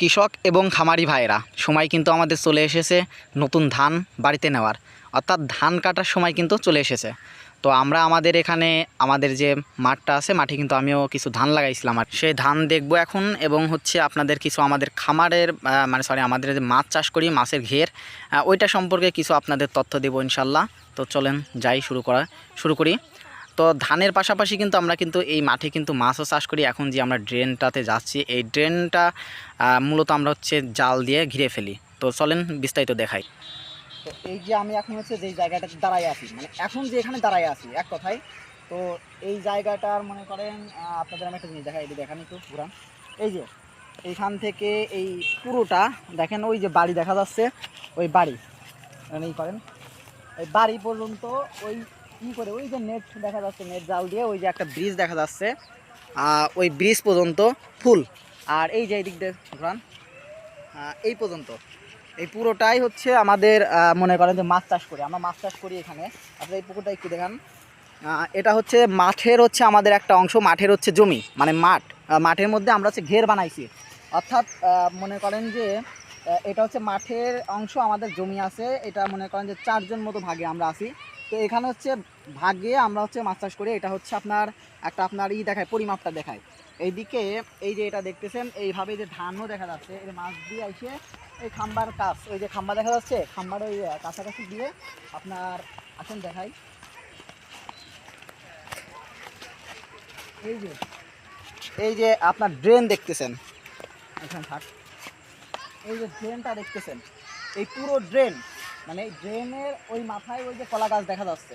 কৃষক এবং খামারি ভাইরা সময় কিন্তু আমাদের চলে এসেছে নতুন ধান বাড়িতে নেওয়ার। অর্থাৎ ধান কাটার সময় কিন্তু চলে এসেছে। তো আমরা আমাদের এখানে আমাদের যে মাঠটা আছে, মাঠে কিন্তু আমিও কিছু ধান লাগাইছিলাম আর সেই ধান দেখব এখন এবং হচ্ছে আপনাদের কিছু আমাদের খামারের মানে সরি আমাদের যে মাছ চাষ করি, মাছের ঘের ওইটা সম্পর্কে কিছু আপনাদের তথ্য দেবো ইনশাল্লাহ। তো চলেন যাই শুরু করা, শুরু করি। তো ধানের পাশাপাশি কিন্তু আমরা কিন্তু এই মাঠে কিন্তু মাছও চাষ করি। এখন যে আমরা ড্রেনটাতে যাচ্ছি, এই ড্রেনটা মূলত আমরা হচ্ছে জাল দিয়ে ঘিরে ফেলি। তো চলেন বিস্তারিত দেখাই। তো এই যে আমি এখন হচ্ছে যেই জায়গাটাতে দাঁড়াই আছি মানে এখন যে এখানে দাঁড়াই আছি, এক কথায়, তো এই জায়গাটার মনে করেন আপনাদের আমি একটা জিনিস দেখাই এই দেখেন একটু পুরান এই যে, এইখান থেকে এই পুরোটা, দেখেন ওই যে বাড়ি দেখা যাচ্ছে, ওই বাড়ি মানে করেন, এই বাড়ি পর্যন্ত ওই ই করে? ওই যে নেট দেখা যাচ্ছে নেট জাল দিয়ে ওই যে একটা ব্রিজ দেখা যাচ্ছে ওই ব্রিজ পর্যন্ত ফুল। আর এই যে দিক দিয়ে এই পর্যন্ত। এই পুরোটাই হচ্ছে আমাদের মনে করেন যে মাছ চাষ করি। আমরা মাছ চাষ করি এখানে। আপনার এই পুকুরটা একটু দেখান। এটা হচ্ছে মাঠের হচ্ছে আমাদের একটা অংশ, মাঠের হচ্ছে জমি মানে মাঠ। মাঠের মধ্যে আমরা হচ্ছে ঘের বানাইছি। অর্থাৎ মনে করেন যে এটা হচ্ছে মাঠের অংশ, আমাদের জমি আছে। এটা মনে করেন যে চারজন মতো ভাগে আমরা আছি। তো এখানে হচ্ছে ভাগে আমরা হচ্ছে মাছ চাষ করি। এটা হচ্ছে আপনার, একটা আপনার ই দেখায়, পরিমাপটা দেখায়। এইদিকে এই যে এটা দেখতেছেন, এইভাবে যে ধানও দেখা যাচ্ছে এর মাছ দিয়ে এসে এই খাম্বার কাজ ওই যে খাম্বা দেখা যাচ্ছে, খাম্বার ওই কাছাকাছি দিয়ে আপনার আসেন দেখাই। এই যে এই যে আপনার ড্রেন দেখতেছেন। এখানে থাক। এই যে ড্রেনটা দেখতেছেন। এই পুরো ড্রেন মানে এই ড্রেনের ওই মাথায় ওই যে কলা গাছ দেখা যাচ্ছে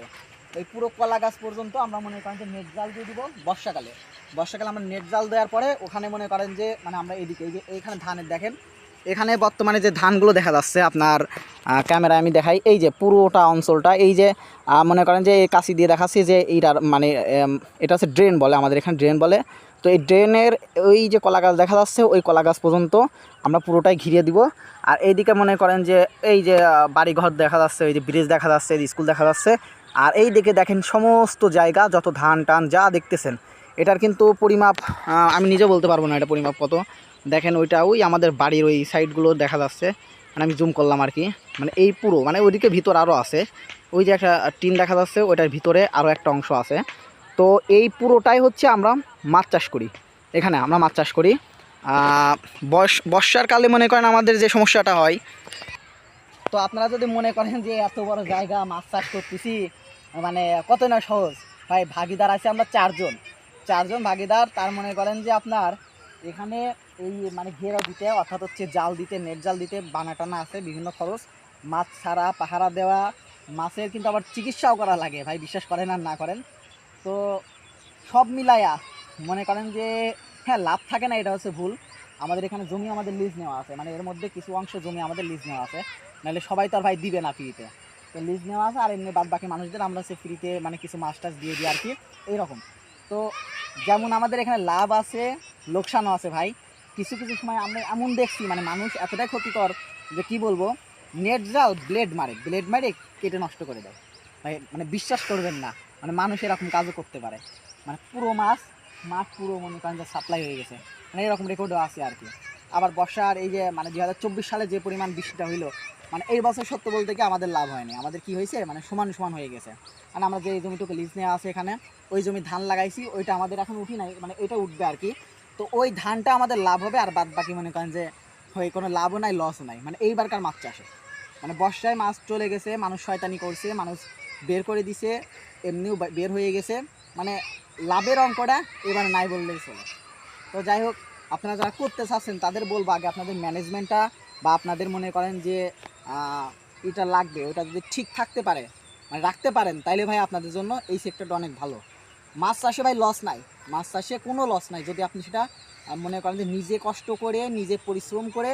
ওই পুরো কলা গাছ পর্যন্ত আমরা মনে করেন যে নেট জাল দিয়ে দিব বর্ষাকালে। বর্ষাকালে আমরা নেট জাল দেওয়ার পরে ওখানে মনে করেন যে মানে আমরা এদিকে এই যে এইখানে ধানের, দেখেন, এখানে বর্তমানে যে ধানগুলো দেখা যাচ্ছে, আপনার ক্যামেরায় আমি দেখাই, এই যে পুরোটা অঞ্চলটা, এই যে মনে করেন যে এই কাশি দিয়ে দেখাচ্ছি যে এইটার মানে এটা হচ্ছে ড্রেন বলে, আমাদের এখানে ড্রেন বলে। তো এই ড্রেনের ওই যে কলা গাছ দেখা যাচ্ছে, ওই কলা গাছ পর্যন্ত আমরা পুরোটাই ঘিরে দিব। আর এইদিকে মনে করেন যে এই যে বাড়িঘর দেখা যাচ্ছে ওই যে ব্রিজ দেখা যাচ্ছে স্কুল দেখা যাচ্ছে। আর এই দিকে দেখেন সমস্ত জায়গা, যত ধান টান যা দেখতেছেন, এটার কিন্তু পরিমাপ আমি নিজে বলতে পারব না এটা পরিমাপ কত। দেখেন ওইটা ওই আমাদের বাড়ির ওই সাইডগুলো দেখা যাচ্ছে। মানে আমি জুম করলাম আর কি। মানে এই পুরো মানে ওইদিকে ভিতর আরও আছে। ওই যে একটা টিন দেখা যাচ্ছে, ওইটার ভিতরে আরও একটা অংশ আছে। তো এই পুরোটাই হচ্ছে আমরা মাছ চাষ করি। এখানে আমরা মাছ চাষ করি। বর্ষ, বর্ষার কালে মনে করেন আমাদের যে সমস্যাটা হয়, তো আপনারা যদি মনে করেন যে এত বড় জায়গা মাছ চাষ করতেছি মানে কত না সহজ। ভাই, ভাগিদার আছে আমরা চারজন। চারজন ভাগিদার, তার মনে করেন যে আপনার এখানে এই মানে ঘেরা দিতে, অর্থাৎ হচ্ছে জাল দিতে, নেট জাল দিতে বানা টানা আছে, বিভিন্ন খরচ। মাছ ছাড়া, পাহারা দেওয়া, মাছের কিন্তু আবার চিকিৎসাও করা লাগে, ভাই, বিশ্বাস করেন আর না করেন। তো সব মিলায়া মনে করেন যে হ্যাঁ লাভ থাকে না, এটা হচ্ছে ভুল। আমাদের এখানে জমি আমাদের লিজ নেওয়া আছে। মানে এর মধ্যে কিছু অংশ জমি আমাদের লিজ নেওয়া আছে। নাহলে সবাই তো আর ভাই দিবে না ফ্রিতে তো লিজ নেওয়া আছে আর এমনি বাদ বাকি মানুষদের আমরা সে ফ্রিতে মানে কিছু মাছ টাছ দিয়ে দিই আর কি, এইরকম। তো যেমন আমাদের এখানে লাভ আছে, লোকসানও আছে ভাই। কিছু কিছু সময় আমরা এমন দেখছি মানে মানুষ এতটাই ক্ষতিকর যে কি বলব নেট জাল ব্লেড মারে। ব্লেড মারে কেটে নষ্ট করে দেয়। ভাই মানে বিশ্বাস করবেন না। মানে মানুষ এরকম কাজও করতে পারে। মানে পুরো মাছ মাছ পুরো মনে করেন যে সাপ্লাই হয়ে গেছে। মানে এরকম রেকর্ডও আছে আর কি। আবার বর্ষার এই যে মানে দুই হাজার চব্বিশ সালে যে পরিমাণ বৃষ্টিটা হইল মানে এই বছর সত্য বলতে কি আমাদের লাভ হয়নি। আমাদের কি হয়েছে? মানে সমান সমান হয়ে গেছে। মানে আমরা যে জমিটুকু লিজ নেওয়া আছে এখানে, ওই জমি ধান লাগাইছি, ওইটা আমাদের এখন উঠি নাই মানে এটা উঠবে আর কি। তো ওই ধানটা আমাদের লাভ হবে, আর বাদ বাকি মনে করেন যে, হয় কোনো লাভও নাই লসও নাই। মানে এইবারকার মাছ চাষে। মানে বর্ষায় মাছ চলে গেছে, মানুষ শয়তানি করছে, মানুষ বের করে দিছে, এমনিও বের হয়ে গেছে। মানে লাভের অঙ্কটা এবার নাই বললেই চলে। তো যাই হোক, আপনারা যারা করতে চাচ্ছেন, তাদের বলব আগে আপনাদের ম্যানেজমেন্টটা বা আপনাদের মনে করেন যে এটা লাগবে, ওটা যদি ঠিক থাকতে পারে মানে রাখতে পারেন, তাইলে ভাই আপনাদের জন্য এই সেক্টরটা অনেক ভালো। মাছ চাষে ভাই লস নাই, মাছ চাষে কোনো লস নাই। যদি আপনি সেটা মনে করেন যে নিজে কষ্ট করে, নিজে পরিশ্রম করে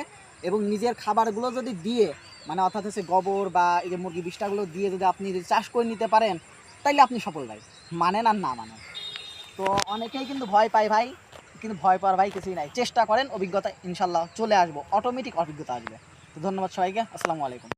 এবং নিজের খাবারগুলো যদি দিয়ে মানে অর্থাৎ হচ্ছে গোবর বা এই যে মুরগি বিষ্টাগুলো দিয়ে যদি আপনি চাষ করে নিতে পারেন, তাইলে আপনি সফল ভাই। মানেন আর না মানেন। তো অনেকেই কিন্তু ভয় পায় ভাই, কিন্তু ভয় পাওয়ার ভাই কিছুই নাই। চেষ্টা করেন, অভিজ্ঞতা ইনশাল্লাহ চলে আসব। অটোমেটিক অভিজ্ঞতা আসবে। তো ধন্যবাদ সবাইকে, আসসালামু আলাইকুম।